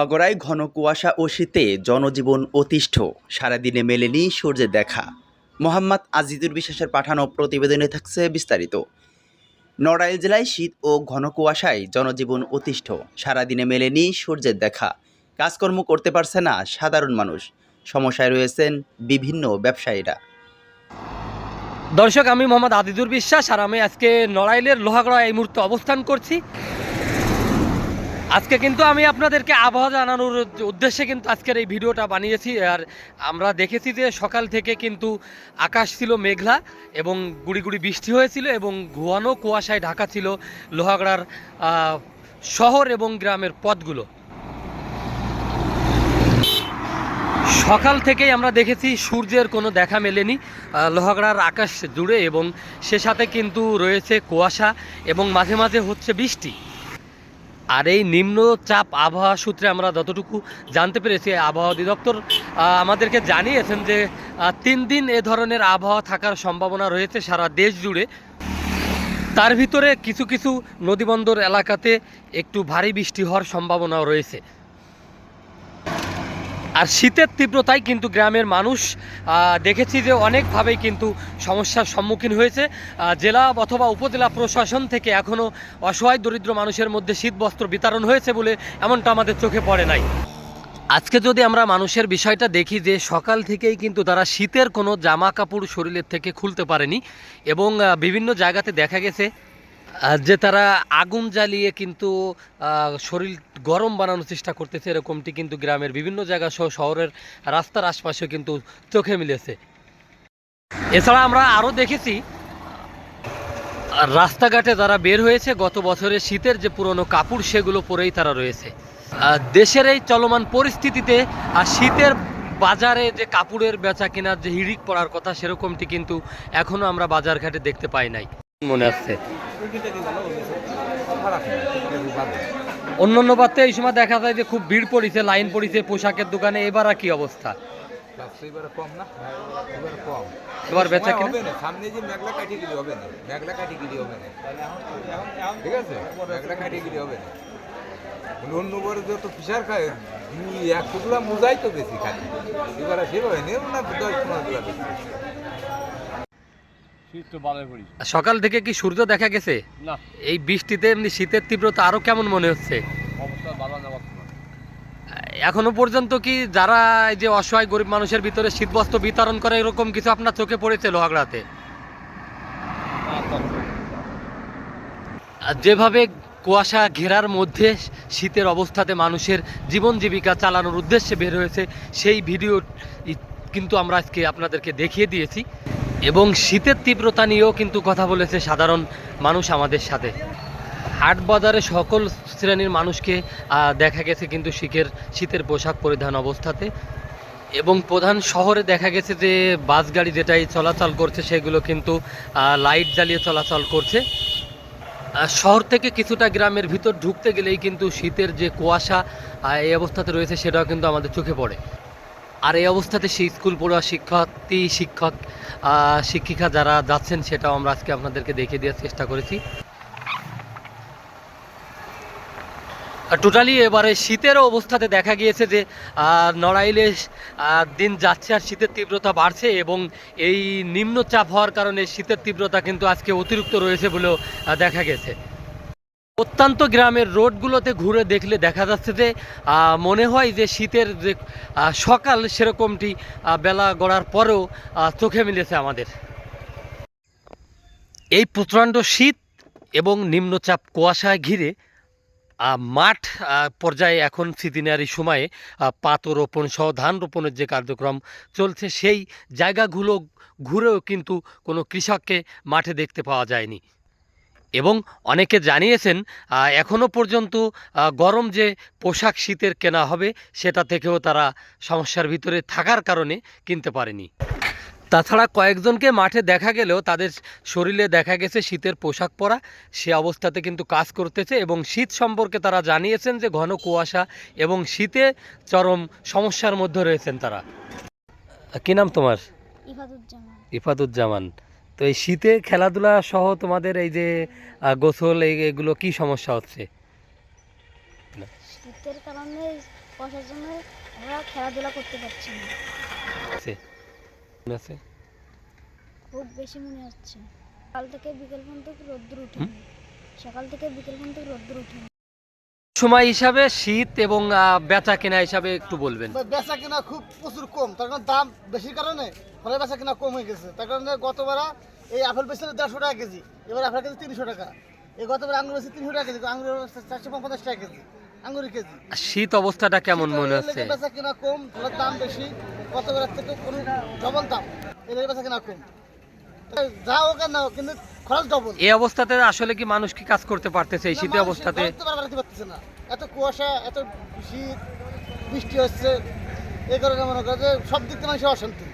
নগরায় ঘন কুয়াশা ও শীতে জনজীবন অতিষ্ঠ। সারাদিনে মেলেনি সূর্যের দেখা। মোহাম্মদ আজিজুর বিশ্বাসের পাঠানো প্রতিবেদনে থাকছে বিস্তারিত। নড়াইল জেলায় শীত ও ঘন কুয়াশায় জনজীবন অতিষ্ঠ। সারাদিনে মেলেনি সূর্যের দেখা। কাজকর্ম করতে পারছে না সাধারণ মানুষ। সমস্যায় রয়েছেন বিভিন্ন ব্যবসায়ীরা। দর্শক, আমি মোহাম্মদ আদিদুর বিশ্বাস আর আমি আজকে নড়াইলের লোহাগড়া এই মুহূর্তে অবস্থান করছি। আজকে কিন্তু আমি আপনাদেরকে আবহাওয়া জানানোর উদ্দেশ্যে কিন্তু আজকের এই ভিডিওটা বানিয়েছি। আর আমরা দেখেছি যে সকাল থেকে কিন্তু আকাশ ছিল মেঘলা এবং গুড়ি গুড়ি বৃষ্টি হয়েছিল এবং ঘুয়ানো কুয়াশায় ঢাকা ছিল লোহাগড়ার শহর এবং গ্রামের পথগুলো। সকাল থেকেই আমরা দেখেছি সূর্যের কোনো দেখা মেলেনি লোহাগড়ার আকাশ জুড়ে এবং সে সাথে কিন্তু রয়েছে কুয়াশা এবং মাঝে মাঝে হচ্ছে বৃষ্টি। আর এই নিম্নচাপ আবহাওয়া সূত্রে আমরা যতটুকু জানতে পেরেছি আবহাওয়া অধিদপ্তর আমাদেরকে জানিয়েছেন যে তিন দিন এ ধরনের আবহাওয়া থাকার সম্ভাবনা রয়েছে সারা দেশ জুড়ে। তার ভিতরে কিছু কিছু নদীবন্দর এলাকাতে একটু ভারী বৃষ্টি হওয়ার সম্ভাবনাও রয়েছে। আর শীতের তীব্রতায় কিন্তু গ্রামের মানুষ দেখেছি যে অনেকভাবেই কিন্তু সমস্যার সম্মুখীন হয়েছে। জেলা অথবা উপজেলা প্রশাসন থেকে এখনও অসহায় দরিদ্র মানুষের মধ্যে শীত বস্ত্র বিতরণ হয়েছে বলে এমনটা আমাদের চোখে পড়ে নাই। আজকে যদি আমরা মানুষের বিষয়টা দেখি যে সকাল থেকেই কিন্তু তারা শীতের কোনো জামা কাপড় শরীরের থেকে খুলতে পারেনি এবং বিভিন্ন জায়গাতে দেখা গেছে যে তারা আগুন জ্বালিয়ে কিন্তু শরীর গরম বানানোর চেষ্টা করতেছে, এরকমটি কিন্তু গ্রামের বিভিন্ন জায়গা সহ শহরের রাস্তার আশপাশে কিন্তু চোখে মিলেছে। এছাড়া আমরা আরও দেখেছি, রাস্তাঘাটে যারা বের হয়েছে, গত বছরের শীতের যে পুরনো কাপড়, সেগুলো পরেই তারা রয়েছে। দেশের এই চলমান পরিস্থিতিতে, আর শীতের বাজারে যে কাপড়ের বেচা কেনার যে হিড়িক পড়ার কথা, সেরকমটি কিন্তু এখনও আমরা বাজারঘাটে দেখতে পাই নাই। মনে আসছে অন্য অন্য বাতে এই সময় দেখা যায় যে খুব ভিড় পড়েছে লাইন পড়েছে পোশাকের দোকানে এবার আর কি অবস্থা? ব্যবসা এবারে কম না? এবারে কম। এবার বেচা কিনা? সামনে যে মেঘলা কাটিয়ে গেলে হবে না। মেঘলা কাটিয়ে গেলে হবে না। ঠিক আছে? মেঘলা কাটিয়ে গেলে হবে না। অন্য বড় যত ফিসার খায় এক টুকরা মোজাই তো বেশি খালি এবারে সেভাবে নেব না দশ পনেরো বেশি। সকাল থেকে কি সূর্য দেখা গেছে? এই বৃষ্টিতে এমনি শীতের তীব্রতা আরও কেমন মনে হচ্ছে? এখনও পর্যন্ত কি যারা এই যে অসহায় গরিব মানুষের ভিতরে শীতবস্ত্র বিতরণ করে এরকম কিছু আপনার চোখে পড়েছে লোহাগড়াতে? যেভাবে কুয়াশা ঘেরার মধ্যে শীতের অবস্থাতে মানুষের জীবন জীবিকা চালানোর উদ্দেশ্যে বের হয়েছে সেই ভিডিও কিন্তু আমরা আজকে আপনাদেরকে দেখিয়ে দিয়েছি। এবং শীতের তীব্রতা নিয়েও কিন্তু কথা বলেছে সাধারণ মানুষ আমাদের সাথে। হাট বাজারে সকল শ্রেণির মানুষকে দেখা গেছে কিন্তু শীতের শীতের পোশাক পরিধান অবস্থাতে এবং প্রধান শহরে দেখা গেছে যে বাস গাড়ি যেটাই চলাচল করছে সেগুলো কিন্তু লাইট জ্বালিয়ে চলাচল করছে। শহর থেকে কিছুটা গ্রামের ভিতর ঢুকতে গেলেই কিন্তু শীতের যে কুয়াশা এই অবস্থাতে রয়েছে সেটাও কিন্তু আমাদের চোখে পড়ে। আর এই অবস্থাতে সেই স্কুল পড়ুয়া শিক্ষার্থী, শিক্ষক শিক্ষিকা যারা যাচ্ছেন সেটাও আমরা আজকে আপনাদেরকে দেখিয়ে দেওয়ার চেষ্টা করেছি। টোটালি এবারে শীতের অবস্থাতে দেখা গিয়েছে যে নড়াইলে দিন যাচ্ছে আর শীতের তীব্রতা বাড়ছে এবং এই নিম্নচাপ হওয়ার কারণে শীতের তীব্রতা কিন্তু আজকে অতিরিক্ত রয়েছে বলেও দেখা গেছে। অত্যন্ত গ্রামের রোডগুলোতে ঘুরে দেখলে দেখা যাচ্ছে যে মনে হয় যে শীতের যে সকাল সেরকমটি বেলা গড়ার পরেও চোখে মিলেছে আমাদের। এই প্রচণ্ড শীত এবং নিম্নচাপ কুয়াশায় ঘিরে মাঠ পর্যায়ে এখন সিদিনারি সময়ে পাত রোপণ সহ ধান রোপণের যে কার্যক্রম চলছে, সেই জায়গাগুলো ঘুরেও কিন্তু কোনো কৃষককে মাঠে দেখতে পাওয়া যায়নি। এবং অনেকে জানিয়েছেন আহ, এখনও পর্যন্ত গরম যে পোশাক শীতের কেনা হবে সেটা থেকেও তারা সমস্যার ভিতরে থাকার কারণে কিনতে পারেনি। তাছাড়া কয়েকজনকে মাঠে দেখা গেলেও তাদের শরীরে দেখা গেছে শীতের পোশাক পরা। সে অবস্থাতে কিন্তু কাজ করতেছে এবং শীত সম্পর্কে তারা জানিয়েছেন যে ঘন কুয়াশা এবং শীতে চরম সমস্যার মধ্যে রয়েছেন তারা। কি নাম তোমার? ইফাদুজ্জামান। ইফাতুজ্জামান তো এই শীতে খেলাধুলা সহ তোমাদের এই যে গোসল এই এগুলো কি সমস্যা হচ্ছে? শীতের কারণে কুয়াশার জন্য আমরা খেলাধুলা করতে পারছি না। আছে। আছে? খুব বেশি মনে হচ্ছে। সকাল থেকে বিকেল পর্যন্ত রোদ্দুর উঠেনি সকাল থেকে বিকেল পর্যন্ত রোদ্দুর উঠেনি সময় হিসাবে শীত এবং বেচা কেনা হিসাবে একটু বলবেন। বেচা কিনা খুব প্রচুর কম তার কারণ দাম বেশির কারণে ফলে বেচা কিনা কম হয়ে গেছে। তার কারণে গতবার এই আপেল বেচছিল দেড়শো টাকা কেজি এবার আপেল কেজি তিনশো টাকা। এই গতবার আঙুর বেশি তিনশো টাকা কেজি আঙুর চারশো পঞ্চাশ টাকা কেজি আঙুরের কেজি। শীত অবস্থাটা কেমন মনে হচ্ছে? বেচা কিনা কম ফলের দাম বেশি গতবার থেকে কোনো ডবল দাম। এদের বেচা কেনা কম। যা হোক না কিন্তু খরচ ডবল এই অবস্থাতে আসলে কি মানুষ কি কাজ করতে পারতেছে? এই শীতের অবস্থাতে পারতেছে না। এত কুয়াশা এত শীত বৃষ্টি হচ্ছে। এই কারণে মনে করে যে সব দিক থেকে মানুষের অশান্তি।